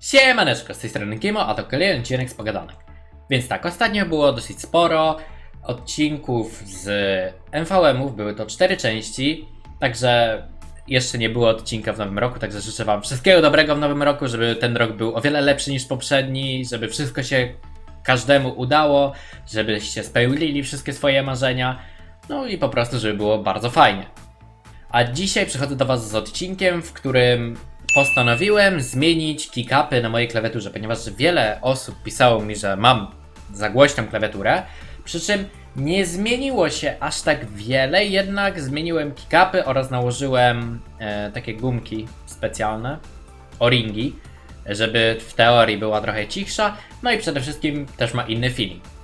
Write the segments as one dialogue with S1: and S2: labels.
S1: Siemaneczko, z tej strony Kimo, a to kolejny odcinek z Pogadanek. Więc tak, ostatnio było dosyć sporo odcinków z MVM-ów, były to cztery części, także jeszcze nie było odcinka w nowym roku, także życzę Wam wszystkiego dobrego w nowym roku, żeby ten rok był o wiele lepszy niż poprzedni, żeby wszystko się każdemu udało, żebyście spełnili wszystkie swoje marzenia, no i po prostu, żeby było bardzo fajnie. A dzisiaj przychodzę do Was z odcinkiem, w którym postanowiłem zmienić kickupy na mojej klawiaturze, ponieważ wiele osób pisało mi, że mam za głośną klawiaturę, przy czym nie zmieniło się aż tak wiele, jednak zmieniłem kickupy oraz nałożyłem e, takie gumki specjalne, o-ringi, żeby w teorii była trochę cichsza, no i przede wszystkim też ma inny feeling.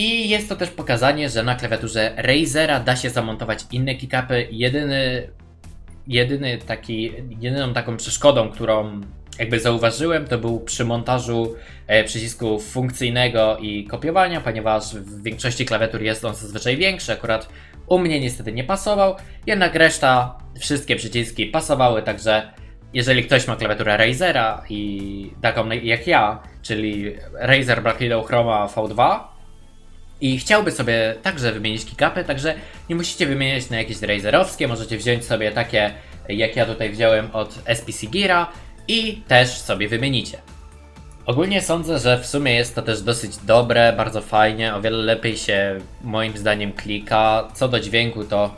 S1: I jest to też pokazanie, że na klawiaturze Razera da się zamontować inne kickupy. Jedyny, jedyny taki, jedyną taką przeszkodą, którą jakby zauważyłem, to był przy montażu e, przycisku funkcyjnego i kopiowania, ponieważ w większości klawiatur jest on zazwyczaj większy. Akurat u mnie niestety nie pasował, jednak reszta, wszystkie przyciski pasowały, także jeżeli ktoś ma klawiaturę Razera i taką jak ja, czyli Razer Black Widow Chroma V2, i chciałby sobie także wymienić kickupy, także nie musicie wymieniać na jakieś razerowskie, możecie wziąć sobie takie, jak ja tutaj wziąłem od SPC Geara i też sobie wymienicie. Ogólnie sądzę, że w sumie jest to też dosyć dobre, bardzo fajnie, o wiele lepiej się moim zdaniem klika. Co do dźwięku to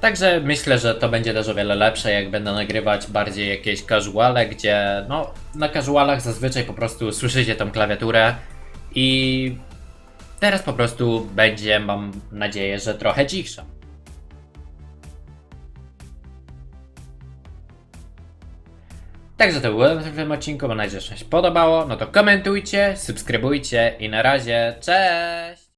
S1: Także myślę, że to będzie też o wiele lepsze, jak będę nagrywać bardziej jakieś casuale, gdzie no na casualach zazwyczaj po prostu słyszycie tą klawiaturę i teraz po prostu będzie, mam nadzieję, że trochę cichsza. Także to było w tym odcinku, mam nadzieję, że się podobało. No to komentujcie, subskrybujcie i na razie, cześć!